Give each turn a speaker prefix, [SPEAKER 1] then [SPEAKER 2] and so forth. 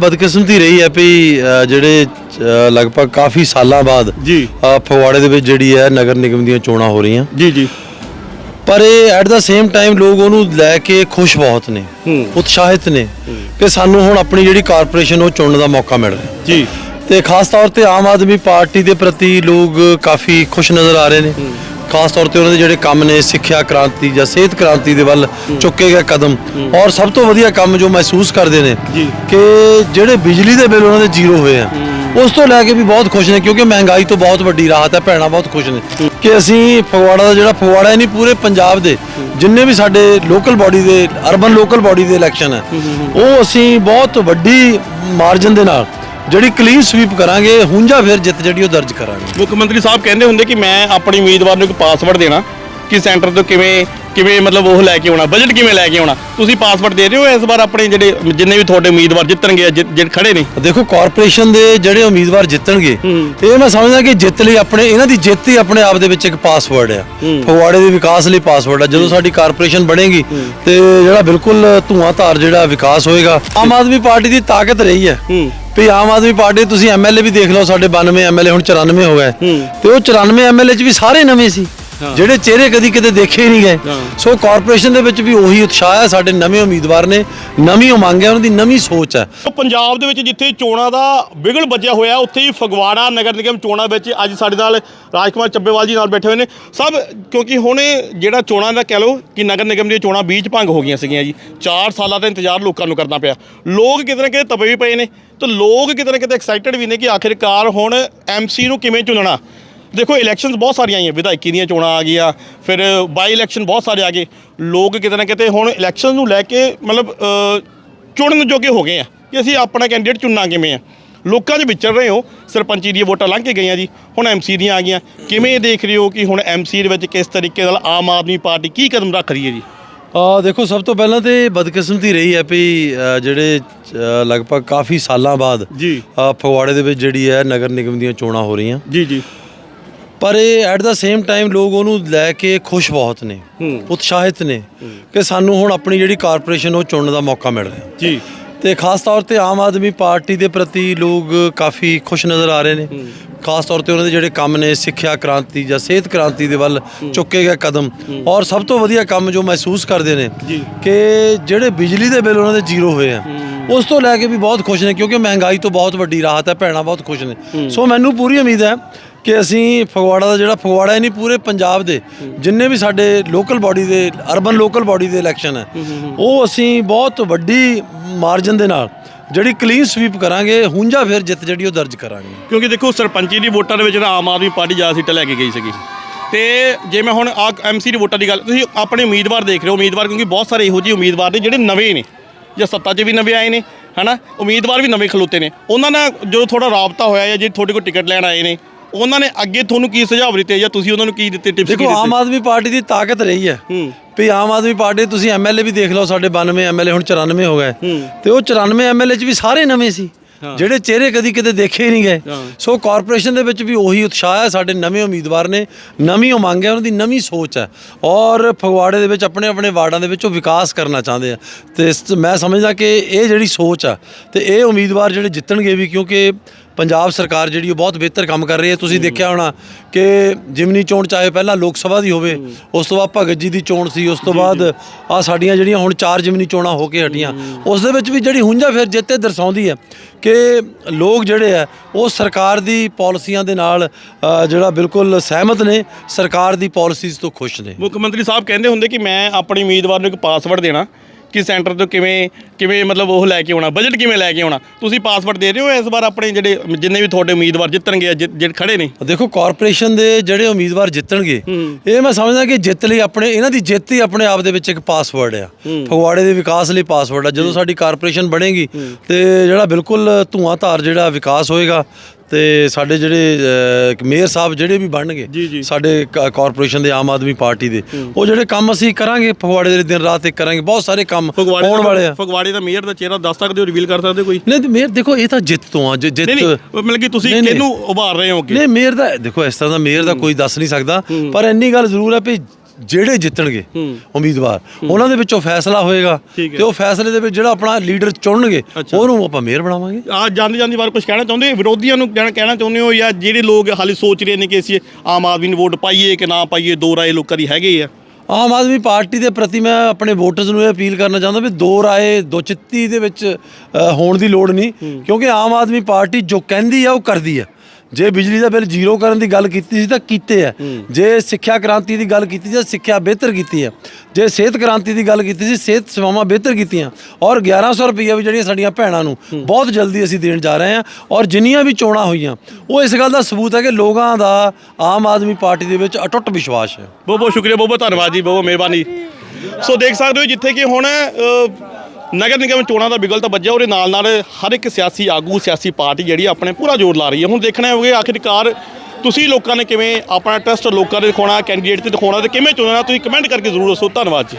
[SPEAKER 1] ਬਦਕਿਸਮਤੀ ਰਹੀ ਹੈ ਵੀ ਅ, ਜਿਹੜੇ ਅ, ਲਗਭਗ ਕਾਫੀ ਸਾਲਾਂ ਬਾਅਦ
[SPEAKER 2] ਜੀ।
[SPEAKER 1] ਅ, ਫਗਵਾੜੇ ਦੇ ਵਿੱਚ ਜਿਹੜੀ ਹੈ ਨਗਰ ਨਿਗਮ ਦੀਆਂ ਚੋਣਾਂ ਹੋ ਰਹੀਆਂ।
[SPEAKER 2] ਜੀ ਜੀ।
[SPEAKER 1] ਪਰ ਇਹ ਐਟ ਦਾ ਸੇਮ ਟਾਈਮ ਲੋਕ ਉਹਨੂੰ ਲੈ ਕੇ ਖੁਸ਼ ਬਹੁਤ ਨੇ
[SPEAKER 2] ਹੂੰ।
[SPEAKER 1] ਉਤਸ਼ਾਹਿਤ ਨੇ ਕਿ ਸਾਨੂੰ ਹੁਣ ਆਪਣੀ ਜਿਹੜੀ ਕਾਰਪੋਰੇਸ਼ਨ ਉਹ ਚੁਣਨ ਦਾ ਮੌਕਾ ਮਿਲ ਰਿਹਾ।
[SPEAKER 2] ਜੀ।
[SPEAKER 1] ਤੇ ਖਾਸ ਤੌਰ ਤੇ ਆਮ ਆਦਮੀ ਪਾਰਟੀ ਦੇ ਪ੍ਰਤੀ ਲੋਕ ਕਾਫੀ ਖੁਸ਼ ਨਜ਼ਰ ਆ ਰਹੇ ਨੇ। ਖਾਸ ਤੌਰ ਤੇ ਉਹਨਾਂ ਦੇ ਜਿਹੜੇ ਕੰਮ ਨੇ ਸਿੱਖਿਆ ਕ੍ਰਾਂਤੀ ਜਾਂ ਸਿਹਤ ਕ੍ਰਾਂਤੀ ਦੇ ਵੱਲ ਚੁੱਕੇ ਗਏ ਕਦਮ। ਔਰ ਸਭ ਤੋਂ ਵਧੀਆ ਕੰਮ ਜੋ ਮਹਿਸੂਸ ਕਰਦੇ ਨੇ। ਕਿ ਜਿਹੜੇ ਬਿਜਲੀ ਦੇ ਬਿੱਲ ਉਹਨਾਂ ਦੇ ਜ਼ੀਰੋ ਹੋਏ ਆ। ਉਸ ਤੋਂ ਲੈ ਕੇ ਵੀ ਬਹੁਤ ਖੁਸ਼ ਨੇ ਕਿਉਂਕਿ ਮਹਿੰਗਾਈ ਤੋਂ ਬਹੁਤ ਵੱਡੀ ਰਾਹਤ ਹੈ ਭੈਣਾਂ ਬਹੁਤ ਖੁਸ਼ ਨੇ। ਕਿ ਅਸੀਂ ਫਗਵਾੜਾ ਦਾ ਜਿਹੜਾ ਫਗਵਾੜਾ ਹੀ ਨਹੀਂ ਪੂਰੇ ਪੰਜਾਬ ਦੇ ਜਿੰਨੇ ਵੀ ਸਾਡੇ ਲੋਕਲ ਬਾਡੀ ਦੇ ਅਰਬਨ ਲੋਕਲ ਬਾਡੀ ਦੇ ਇਲੈਕਸ਼ਨ ਹੈ ਉਹ ਅਸੀਂ ਬਹੁਤ ਵੱਡੀ ਮਾਰਜਨ ਦੇ ਨਾਲ ਜਿਹੜੀ ਕਲੀਨ ਸਵੀਪ ਕਰਾਂਗੇ ਹੁੰਜਾ ਫਿਰ ਜਿੱਤ ਜਿਹੜੀ ਉਹ ਦਰਜ ਕਰਾਂਗੇ।
[SPEAKER 2] ਮੁੱਖ ਮੰਤਰੀ ਸਾਹਿਬ ਕਹਿੰਦੇ ਹੁੰਦੇ ਕਿ ਮੈਂ ਆਪਣੀ ਉਮੀਦਵਾਰ ਨੂੰ ਇੱਕ ਪਾਸਵਰਡ ਦੇਣਾ। ਕਿ ਸੈਂਟਰ ਤੋਂ ਕਿਵੇਂ ਕਿਵੇਂ ਮਤਲਬ ਉਹ ਲੈ ਕੇ ਆਉਣਾ ਬਜਟ ਕਿਵੇਂ ਲੈ ਕੇ ਆਉਣਾ? ਤੁਸੀਂ ਪਾਸਵਰਡ ਦੇ ਰਹੇ ਹੋ ਇਸ ਵਾਰ ਆਪਣੇ ਜਿਹੜੇ ਜਿੰਨੇ ਵੀ ਤੁਹਾਡੇ ਉਮੀਦਵਾਰ ਜਿੱਤਣਗੇ ਜਿਹੜੇ ਖੜੇ ਨੇ?
[SPEAKER 1] ਦੇਖੋ ਕਾਰਪੋਰੇਸ਼ਨ ਦੇ ਜਿਹੜੇ ਉਮੀਦਵਾਰ ਜਿੱਤਣਗੇ ਇਹ ਮੈਂ ਸਮਝਦਾ ਕਿ ਜਿੱਤ ਲਈ ਆਪਣੇ ਇਹਨਾਂ ਦੀ ਜਿੱਤ ਹੀ ਆਪਣੇ ਆਪ ਦੇ ਵਿੱਚ ਇੱਕ ਪਾਸਵਰਡ ਆ। ਫਗਵਾੜੇ ਦੇ ਵਿਕਾਸ ਲਈ ਪਾਸਵਰਡ ਆ। ਜਦੋਂ ਸਾਡੀ ਕਾਰਪੋਰੇਸ਼ਨ ਬਣੇਗੀ ਤੇ ਜਿਹੜਾ ਬਿਲਕੁਲ ਧੂਆਂ ਧਾਰ ਜਿਹੜਾ ਵਿਕਾਸ ਹੋਏਗਾ ਆਮ ਆਦਮੀ ਪਾਰਟੀ ਦੀ ਤਾਕਤ ਰਹੀ ਹੈ। ਵੀ ਆਮ ਆਦਮੀ ਪਾਰਟੀ ਤੁਸੀਂ ਐਮਐਲਏ ਵੀ ਦੇਖ ਲਓ ਸਾਡੇ 92 ਐਮਐਲਏ ਹੁਣ 94 ਹੋ ਗਏ। ਤੇ ਉਹ 94 ਐਮਐਲਏ ਚ ਵੀ ਸਾਰੇ ਨਵੇਂ ਸੀ। ਜਿਹੜੇ ਚਿਹਰੇ ਕਦੀ ਕਿਤੇ ਦੇਖੇ ਹੀ ਨਹੀਂ ਗਏ। ਸੋ ਕਾਰਪੋਰੇਸ਼ਨ ਦੇ ਵਿੱਚ ਵੀ ਉਹੀ ਉਤਸ਼ਾਹ ਹੈ ਸਾਡੇ ਨਵੇਂ ਉਮੀਦਵਾਰ ਨੇ ਨਵੀਂ ਉਮੰਗ ਹੈ ਉਹਨਾਂ ਦੀ ਨਵੀਂ ਸੋਚ ਹੈ।
[SPEAKER 2] ਪੰਜਾਬ ਦੇ ਵਿੱਚ ਜਿੱਥੇ ਚੋਣਾਂ ਦਾ ਬਿਗਲ ਵੱਜਿਆ ਹੋਇਆ ਉੱਥੇ ਹੀ ਫਗਵਾੜਾ ਨਗਰ ਨਿਗਮ ਚੋਣਾਂ ਵਿੱਚ ਅੱਜ ਸਾਡੇ ਨਾਲ ਰਾਜਕੁਮਾਰ ਚੱਬੇਵਾਲ ਜੀ ਨਾਲ ਬੈਠੇ ਹੋਏ ਨੇ। ਸਭ ਕਿਉਂਕਿ ਹੁਣ ਜਿਹੜਾ ਚੋਣਾਂ ਦਾ ਕਹਿ ਲਓ ਕਿ ਨਗਰ ਨਿਗਮ ਦੀਆਂ ਚੋਣਾਂ ਬੀਚ ਭੰਗ ਹੋ ਗਈਆਂ ਸੀਗੀਆਂ ਜੀ। 4 ਸਾਲਾਂ ਦਾ ਇੰਤਜ਼ਾਰ ਲੋਕਾਂ ਨੂੰ ਕਰਨਾ ਪਿਆ। ਲੋਕ ਕਿਤੇ ਨਾ ਕਿਤੇ ਤਪੇ ਵੀ ਪਏ ਨੇ ਤੇ ਲੋਕ ਕਿਤੇ ਨਾ ਕਿਤੇ ਐਕਸਾਈਟਡ ਵੀ ਨੇ ਕਿ ਆਖਿਰਕਾਰ ਹੁਣ ਐਮਸੀ ਨੂੰ ਕਿਵੇਂ ਚੁਣਨਾ ਦੇਖੋ ਇਲੈਕਸ਼ਨਸ ਬਹੁਤ ਸਾਰੀਆਂ ਆਈਆਂ ਵਿਧਾਇਕੀ ਦੀਆਂ ਚੋਣਾਂ ਆ ਗਈਆਂ ਫਿਰ ਬਾਈ ਇਲੈਕਸ਼ਨ ਬਹੁਤ ਸਾਰੇ ਆ ਗਏ ਲੋਕ ਕਿਤੇ ਨਾ ਕਿਤੇ ਹੁਣ ਇਲੈਕਸ਼ਨ ਨੂੰ ਲੈ ਕੇ ਮਤਲਬ ਚੁਣਨ ਜੋਗੇ ਹੋ ਗਏ ਆ ਕਿ ਅਸੀਂ ਆਪਣਾ ਕੈਂਡੀਡੇਟ ਚੁਣਨਾ ਕਿਵੇਂ ਆ। ਲੋਕਾਂ 'ਚ ਵਿਚਰ ਰਹੇ ਹੋ ਸਰਪੰਚੀ ਦੀਆਂ ਵੋਟਾਂ ਲੰਘ ਕੇ ਗਈਆਂ ਜੀ ਹੁਣ ਐਮਸੀ ਦੀਆਂ ਆ ਗਈਆਂ ਕਿਵੇਂ ਦੇਖ ਰਹੇ ਹੋ ਕਿ ਹੁਣ ਐਮਸੀ ਦੇ ਵਿੱਚ ਕਿਸ ਤਰੀਕੇ ਨਾਲ ਆਮ ਆਦਮੀ ਪਾਰਟੀ ਕੀ ਕਦਮ ਰੱਖ ਰਹੀ ਹੈ ਜੀ?
[SPEAKER 1] ਆ ਦੇਖੋ ਸਭ ਤੋਂ ਪਹਿਲਾਂ ਤੇ ਬਦਕਿਸਮਤੀ ਰਹੀ ਹੈ ਵੀ ਜਿਹੜੇ ਲਗਭਗ ਕਾਫੀ ਸਾਲਾਂ ਬਾਅਦ
[SPEAKER 2] ਜੀ।
[SPEAKER 1] ਫਗਵਾੜੇ ਦੇ ਵਿੱਚ ਜਿਹੜੀ ਹੈ ਨਗਰ ਨਿਗਮ ਦੀਆਂ ਚੋਣਾਂ ਹੋ ਰਹੀਆਂ।
[SPEAKER 2] ਜੀ ਜੀ।
[SPEAKER 1] ਪਰ ਇਹ ਐਟ ਦਾ ਸੇਮ ਟਾਈਮ ਲੋਕ ਉਹਨੂੰ ਲੈ ਕੇ ਖੁਸ਼ ਬਹੁਤ ਨੇ। ਉਤਸ਼ਾਹਿਤ ਨੇ ਕਿ ਸਾਨੂੰ ਹੁਣ ਆਪਣੀ ਜਿਹੜੀ ਕਾਰਪੋਰੇਸ਼ਨ ਉਹ ਚੁਣਨ ਦਾ ਮੌਕਾ ਮਿਲ ਰਿਹਾ।
[SPEAKER 2] ਜੀ।
[SPEAKER 1] ਤੇ ਖਾਸ ਤੌਰ ਤੇ ਆਮ ਆਦਮੀ ਪਾਰਟੀ ਦੇ ਪ੍ਰਤੀ ਲੋਕ ਕਾਫੀ ਖੁਸ਼ ਨਜ਼ਰ ਆ ਰਹੇ ਨੇ। ਖਾਸ ਤੌਰ ਤੇ ਉਹਨਾਂ ਦੇ ਜਿਹੜੇ ਕੰਮ ਨੇ ਸਿੱਖਿਆ ਕ੍ਰਾਂਤੀ ਜਾਂ ਸਿਹਤ ਕ੍ਰਾਂਤੀ ਦੇ ਵੱਲ ਚੁੱਕੇ ਗਏ ਕਦਮ। ਔਰ ਸਭ ਤੋਂ ਵਧੀਆ ਕੰਮ ਜੋ ਮਹਿਸੂਸ ਕਰਦੇ ਨੇ। ਕਿ ਜਿਹੜੇ ਬਿਜਲੀ ਦੇ ਬਿੱਲ ਉਹਨਾਂ ਦੇ ਜ਼ੀਰੋ ਹੋਏ ਆ। ਉਸ ਤੋਂ ਲੈ ਕੇ ਵੀ ਬਹੁਤ ਖੁਸ਼ ਨੇ ਕਿਉਂਕਿ ਮਹਿੰਗਾਈ ਤੋਂ ਬਹੁਤ ਵੱਡੀ ਰਾਹਤ ਹੈ ਭੈਣਾਂ ਬਹੁਤ ਖੁਸ਼ ਨੇ। ਸੋ ਮੈਨੂੰ ਪੂਰੀ ਉਮੀਦ ਹੈ ਕਿ ਅਸੀਂ ਫਗਵਾੜਾ ਦਾ ਜਿਹੜਾ ਫਗਵਾੜਾ ਹੀ ਨਹੀਂ ਪੂਰੇ ਪੰਜਾਬ ਦੇ ਜਿੰਨੇ ਵੀ ਸਾਡੇ ਲੋਕਲ ਬਾਡੀ ਦੇ ਅਰਬਨ ਲੋਕਲ ਬਾਡੀ ਦੇ ਇਲੈਕਸ਼ਨ ਹੈ ਉਹ ਅਸੀਂ ਬਹੁਤ ਵੱਡੀ ਮਾਰਜਨ ਦੇ ਨਾਲ ਜਿਹੜੀ ਕਲੀਨ ਸਵੀਪ ਕਰਾਂਗੇ ਹੁੰਜਾ ਫਿਰ ਜਿੱਤ ਜਿਹੜੀ ਉਹ ਦਰਜ ਕਰਾਂਗੇ।
[SPEAKER 2] ਕਿਉਂਕਿ ਦੇਖੋ ਸਰਪੰਚੀ ਦੀ ਵੋਟਾਂ ਦੇ ਵਿੱਚ ਤਾਂ ਆਮ ਆਦਮੀ ਪਾਰਟੀ ਜ਼ਿਆਦਾ ਸੀਟਾਂ ਲੈ ਕੇ ਗਈ ਸੀਗੀ। ਤੇ ਜੇ ਮੈਂ ਹੁਣ ਆ ਐਮਸੀ ਦੀ ਵੋਟਾਂ ਦੀ ਗੱਲ ਤੁਸੀਂ ਆਪਣੇ ਉਮੀਦਵਾਰ ਦੇਖ ਰਹੇ ਹੋ ਉਮੀਦਵਾਰ ਕਿਉਂਕਿ ਬਹੁਤ ਸਾਰੇ ਇਹੋ ਜਿਹੇ ਉਮੀਦਵਾਰ ਨੇ ਜਿਹੜੇ ਨਵੇਂ ਨੇ। ਜਾਂ ਸੱਤਾ 'ਚ ਵੀ ਨਵੇਂ ਆਏ ਨੇ ਹਨਾ? ਉਮੀਦਵਾਰ ਵੀ ਨਵੇਂ ਖਲੋਤੇ ਨੇ। ਉਹਨਾਂ ਨਾਲ ਜੋ ਥੋੜਾ ਰਾਬਤਾ ਹੋਇਆ ਜਾਂ ਜੇ ਤੁਹਾਡੇ ਕੋਲ ਟਿਕਟ ਲੈਣ ਆਏ ਨੇ ਉਹਨਾਂ ਨੇ ਅੱਗੇ ਤੁਹਾਨੂੰ ਕੀ ਸੁਝਾਅ ਦਿੱਤੇ ਜਾਂ ਤੁਸੀਂ ਉਹਨਾਂ ਨੂੰ ਕੀ ਦਿੱਤੇ ਟਿਪਸ ਕੀ
[SPEAKER 1] ਦੇਖੋ ਆਮ
[SPEAKER 2] ਦਿੱਤੇ
[SPEAKER 1] ਆਦਮੀ ਪਾਰਟੀ ਦੀ ਤਾਕਤ ਰਹੀ ਹੈ। ਵੀ ਆਮ ਆਦਮੀ ਪਾਰਟੀ ਤੁਸੀਂ ਐਮਐਲਏ ਵੀ ਦੇਖ ਲਓ ਸਾਡੇ 92 ਐਮਐਲਏ ਹੁਣ 94 ਹੋ ਗਏ। ਤੇ ਉਹ 94 ਐਮਐਲਏ ਚ ਵੀ ਸਾਰੇ ਨਵੇਂ ਸੀ। ਜਿਹੜੇ ਚਿਹਰੇ ਕਦੀ ਕਿਤੇ ਦੇਖੇ ਹੀ ਨਹੀਂ ਗਏ। ਸੋ ਕਾਰਪੋਰੇਸ਼ਨ ਦੇ ਵਿੱਚ ਵੀ ਉਹੀ ਉਤਸ਼ਾਹ ਹੈ ਸਾਡੇ ਨਵੇਂ ਉਮੀਦਵਾਰ ਨੇ ਨਵੀਂ ਉਮੰਗ ਹੈ ਉਹਨਾਂ ਦੀ ਨਵੀਂ ਸੋਚ ਹੈ। ਔਰ ਫਗਵਾੜੇ ਦੇ ਵਿੱਚ ਆਪਣੇ ਆਪਣੇ ਵਾਰਡਾਂ ਦੇ ਵਿੱਚ ਉਹ ਵਿਕਾਸ ਕਰਨਾ ਚਾਹੁੰਦੇ ਆ। ਤੇ ਮੈਂ ਸਮਝਦਾ ਕਿ ਇਹ ਜਿਹੜੀ ਸੋਚ ਆ ਤੇ ਇਹ ਉਮੀਦਵਾਰ ਜਿਹੜੇ ਜਿੱਤਣਗੇ ਵੀ ਕਿਉਂਕਿ ਪੰਜਾਬ ਸਰਕਾਰ ਜਿਹੜੀ ਉਹ ਬਹੁਤ ਬਿਹਤਰ ਕੰਮ ਕਰ ਰਹੀ ਹੈ। ਤੁਸੀਂ ਦੇਖਿਆ ਹੋਣਾ ਕਿ ਜਿਮਨੀ ਚੋਣ ਚਾਹੇ ਪਹਿਲਾਂ ਲੋਕ ਸਭਾ ਦੀ ਹੋਵੇ ਉਸ ਤੋਂ ਬਾਅਦ ਭਗਤ ਜੀ ਦੀ ਚੋਣ ਸੀ ਉਸ ਤੋਂ ਬਾਅਦ ਆ ਸਾਡੀਆਂ ਜਿਹੜੀਆਂ ਹੁਣ ਚਾਰ ਜਿਮਨੀ ਚੋਣਾਂ ਹੋ ਕੇ ਹਟੀਆਂ। ਉਸ ਦੇ ਵਿੱਚ ਵੀ ਜਿਹੜੀ ਹੁੰਜਾ ਫਿਰ ਜਿੱਤੇ ਦਰਸਾਉਂਦੀ ਹੈ ਕਿ ਲੋਕ ਜਿਹੜੇ ਆ ਉਹ ਸਰਕਾਰ ਦੀ ਪਾਲਿਸੀਆਂ ਦੇ ਨਾਲ ਜਿਹੜਾ ਬਿਲਕੁਲ ਸਹਿਮਤ ਨੇ ਸਰਕਾਰ ਦੀ ਪਾਲਿਸੀਜ਼ ਤੋਂ ਖੁਸ਼ ਨੇ।
[SPEAKER 2] ਮੁੱਖ ਮੰਤਰੀ ਸਾਹਿਬ ਕਹਿੰਦੇ ਹੁੰਦੇ ਕਿ ਮੈਂ ਆਪਣੀ ਉਮੀਦਵਾਰ ਨੂੰ ਇੱਕ ਪਾਸਵਰਡ ਦੇਣਾ। ਕਿ ਸੈਂਟਰ ਤੋਂ ਕਿਵੇਂ ਕਿਵੇਂ ਮਤਲਬ ਉਹ ਲੈ ਕੇ ਆਉਣਾ ਬਜਟ ਕਿਵੇਂ ਲੈ ਕੇ ਆਉਣਾ? ਤੁਸੀਂ ਪਾਸਵਰਡ ਦੇ ਰਹੇ ਹੋ ਇਸ ਵਾਰ ਆਪਣੇ ਜਿਹੜੇ ਜਿੰਨੇ ਵੀ ਤੁਹਾਡੇ ਉਮੀਦਵਾਰ ਜਿੱਤਣਗੇ ਜਿਹੜੇ ਖੜੇ ਨੇ?
[SPEAKER 1] ਦੇਖੋ ਕਾਰਪੋਰੇਸ਼ਨ ਦੇ ਜਿਹੜੇ ਉਮੀਦਵਾਰ ਜਿੱਤਣਗੇ ਇਹ ਮੈਂ ਸਮਝਦਾ ਕਿ ਜਿੱਤ ਲਈ ਆਪਣੇ ਇਹਨਾਂ ਦੀ ਜਿੱਤ ਹੀ ਆਪਣੇ ਆਪ ਦੇ ਵਿੱਚ ਇੱਕ ਪਾਸਵਰਡ ਆ। ਫਗਵਾੜੇ ਦੇ ਵਿਕਾਸ ਲਈ ਪਾਸਵਰਡ ਆ। ਜਦੋਂ ਸਾਡੀ ਕਾਰਪੋਰੇਸ਼ਨ ਬਣੇਗੀ ਤੇ ਜਿਹੜਾ ਬਿਲਕੁਲ ਧੂਆਂ ਧਾਰ ਜਿਹੜਾ ਵਿਕਾਸ ਹੋਏਗਾ ਤੇ ਸਾਡੇ ਜਿਹੜੇ ਮੇਅਰ ਸਾਹਿਬ ਜਿਹੜੇ ਵੀ ਬਣਨਗੇ। ਸਾਡੇ ਕਾਰਪੋਰੇਸ਼ਨ ਦੇ ਆਮ ਆਦਮੀ ਪਾਰਟੀ ਦੇ ਉਹ ਜਿਹੜੇ ਕੰਮ ਅਸੀਂ ਕਰਾਂਗੇ ਫਗਵਾੜੇ ਦੇ ਦਿਨ ਰਾਤ ਇੱਕ ਕਰਾਂਗੇ ਬਹੁਤ ਸਾਰੇ ਕੰਮ ਹੋਣ ਵਾਲੇ ਆ।
[SPEAKER 2] ਫਗਵਾੜੇ ਦਾ ਮੇਅਰ ਦਾ ਚਿਹਰਾ ਦੱਸ ਸਕਦੇ ਹੋ ਰਿਵੀਲ ਕਰ ਸਕਦੇ ਕੋਈ?
[SPEAKER 1] ਨਹੀਂ ਤੇ ਮੇਅਰ ਦੇਖੋ ਇਹ ਤਾਂ ਜਿੱਤ ਤੋਂ ਆ ਜਿੱਤ
[SPEAKER 2] ਮਤਲਬ ਕਿ ਤੁਸੀਂ। ਕਿਹਨੂੰ ਉਭਾਰ ਰਹੇ ਹੋ ਕਿ
[SPEAKER 1] ਨਹੀਂ ਮੇਅਰ ਦਾ ਦੇਖੋ ਇਸ ਤਰ੍ਹਾਂ ਦਾ ਮੇਅਰ ਦਾ ਕੋਈ ਦੱਸ ਨਹੀਂ ਸਕਦਾ ਪਰ ਇੰਨੀ ਗੱਲ ਜ਼ਰੂਰ ਹੈ ਵੀ ਜਿਹੜੇ ਜਿੱਤਣਗੇ। ਉਮੀਦਵਾਰ ਉਹਨਾਂ ਦੇ ਵਿੱਚੋਂ ਫੈਸਲਾ ਹੋਏਗਾ। ਤੇ ਉਹ ਫੈਸਲੇ ਦੇ ਵਿੱਚ ਜਿਹੜਾ ਆਪਣਾ ਲੀਡਰ ਚੁਣਨਗੇ। ਉਹਨੂੰ ਆਪਾਂ ਮੇਅਰ ਬਣਾਵਾਂਗੇ
[SPEAKER 2] ਆ ਜਾਂਦੀ ਜਾਂਦੀ ਵਾਰ ਕੁਝ ਕਹਿਣਾ ਚਾਹੁੰਦੇ? ਵਿਰੋਧੀਆਂ ਨੂੰ ਕਹਿਣਾ ਕਹਿਣਾ ਚਾਹੁੰਦੇ ਹੋ ਜਾਂ ਜਿਹੜੇ ਲੋਕ ਹਾਲੇ ਸੋਚ ਰਹੇ ਨੇ ਕਿ ਅਸੀਂ ਆਮ ਆਦਮੀ ਨੂੰ ਵੋਟ ਪਾਈਏ ਕਿ ਨਾ ਪਾਈਏ ਦੋ ਰਾਏ ਲੋਕਾਂ ਦੀ ਹੈਗੇ ਆ
[SPEAKER 1] ਆਮ ਆਦਮੀ ਪਾਰਟੀ ਦੇ ਪ੍ਰਤੀ ਮੈਂ ਆਪਣੇ ਵੋਟਰਸ ਨੂੰ ਇਹ ਅਪੀਲ ਕਰਨਾ ਚਾਹੁੰਦਾ ਵੀ ਦੋ ਰਾਏ ਦੋ ਚਿੱਤੀ ਦੇ ਵਿੱਚ ਹੋਣ ਦੀ ਲੋੜ ਨਹੀਂ ਕਿਉਂਕਿ ਆਮ ਆਦਮੀ ਪਾਰਟੀ ਜੋ ਕਹਿੰਦੀ ਆ ਉਹ ਕਰਦੀ ਆ ਜੇ ਬਿਜਲੀ ਦਾ ਬਿੱਲ ਜ਼ੀਰੋ ਕਰਨ ਦੀ ਗੱਲ ਕੀਤੀ ਸੀ ਤਾਂ ਕੀਤੇ ਆ। ਜੇ ਸਿੱਖਿਆ ਕ੍ਰਾਂਤੀ ਦੀ ਗੱਲ ਕੀਤੀ ਸੀ ਸਿੱਖਿਆ ਬਿਹਤਰ ਕੀਤੀ ਹੈ ਜੇ ਸਿਹਤ ਕ੍ਰਾਂਤੀ ਦੀ ਗੱਲ ਕੀਤੀ ਸੀ ਸਿਹਤ ਸੇਵਾਵਾਂ ਬਿਹਤਰ ਕੀਤੀਆਂ। ਔਰ 1100 ਰੁਪਈਆ ਵੀ ਜਿਹੜੀਆਂ ਸਾਡੀਆਂ ਭੈਣਾਂ ਨੂੰ ਬਹੁਤ ਜਲਦੀ ਅਸੀਂ ਦੇਣ ਜਾ ਰਹੇ ਹਾਂ ਔਰ ਜਿੰਨੀਆਂ ਵੀ ਚੋਣਾਂ ਹੋਈਆਂ ਉਹ ਇਸ ਗੱਲ ਦਾ ਸਬੂਤ ਹੈ ਕਿ ਲੋਕਾਂ ਦਾ ਆਮ ਆਦਮੀ ਪਾਰਟੀ ਦੇ ਵਿੱਚ ਅਟੁੱਟ ਵਿਸ਼ਵਾਸ ਹੈ।
[SPEAKER 2] ਬਹੁਤ ਬਹੁਤ ਸ਼ੁਕਰੀਆ ਬਹੁਤ ਬਹੁਤ ਧੰਨਵਾਦ ਜੀ ਬਹੁਤ ਬਹੁਤ ਮਿਹਰਬਾਨੀ। ਸੋ ਦੇਖ ਸਕਦੇ ਹੋ ਜਿੱਥੇ ਕਿ ਹੁਣ ਨਗਰ ਨਿਗਮ ਚੋਣਾਂ ਦਾ ਬਿਗਲ ਤਾਂ ਵੱਜਿਆ, ਉਹਦੇ ਨਾਲ ਨਾਲ ਹਰ ਇੱਕ ਸਿਆਸੀ ਆਗੂ, ਸਿਆਸੀ ਪਾਰਟੀ ਜਿਹੜੀ ਆਪਣੇ ਪੂਰਾ ਜ਼ੋਰ ਲਾ ਰਹੀ ਹੈ। ਹੁਣ ਦੇਖਣਾ ਹੋਵੇ ਆਖਿਰਕਾਰ ਤੁਸੀਂ ਲੋਕਾਂ ਨੇ ਕਿਵੇਂ ਆਪਣਾ ਟਰਸਟ ਲੋਕਾਂ ਦੇ ਦਿਖਾਉਣਾ ਕੈਂਡੀਡੇਟ ਤੇ ਦਿਖਾਉਣਾ ਤੇ ਕਿਵੇਂ ਚੁਣਨਾ, ਤੁਸੀਂ ਕਮੈਂਟ ਕਰਕੇ ਜ਼ਰੂਰ ਦੱਸੋ। ਧੰਨਵਾਦ ਜੀ।